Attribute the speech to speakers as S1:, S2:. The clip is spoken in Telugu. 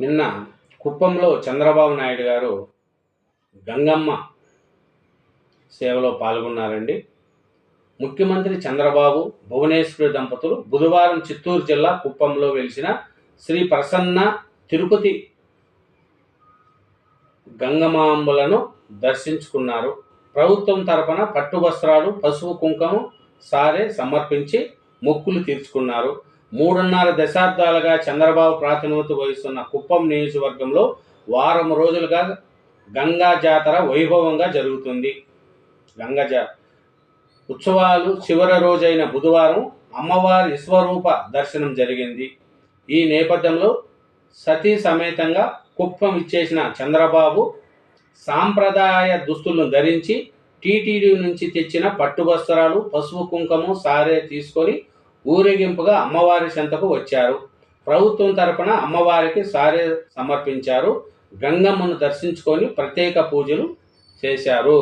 S1: నిన్న కుప్పంలో చంద్రబాబు నాయుడు గారు గంగమ్మ సేవలో పాల్గొన్నారండి. ముఖ్యమంత్రి చంద్రబాబు భువనేశ్వరి దంపతులు బుధవారం చిత్తూరు జిల్లా కుప్పంలో వెలిసిన శ్రీ ప్రసన్న తిరుపతి గంగమాంబులను దర్శించుకున్నారు. ప్రభుత్వం తరపున పట్టు వస్త్రాలు పసుపు కుంకుమ సారే సమర్పించి మొక్కులు తీర్చుకున్నారు. మూడున్నర దశాబ్దాలుగా చంద్రబాబు ప్రాతినిధ్యత వహిస్తున్న కుప్పం నియోజకవర్గంలో వారం రోజులుగా గంగా జాతర వైభవంగా జరుగుతుంది. గంగా జా ఉత్సవాలు చివరి రోజైన బుధవారం అమ్మవారి విశ్వరూప దర్శనం జరిగింది. ఈ నేపథ్యంలో సతీ సమేతంగా కుప్పం ఇచ్చేసిన చంద్రబాబు సాంప్రదాయ దుస్తులను ధరించి టీటీడీ నుంచి తెచ్చిన పట్టు వస్త్రాలు పసుపు కుంకుమ సారే తీసుకొని ఊరేగింపుగా అమ్మవారి చెంతకు వచ్చారు. ప్రభుత్వం తరపున అమ్మవారికి సారే సమర్పించారు. గంగమ్మను దర్శించుకొని ప్రత్యేక పూజలు చేశారు.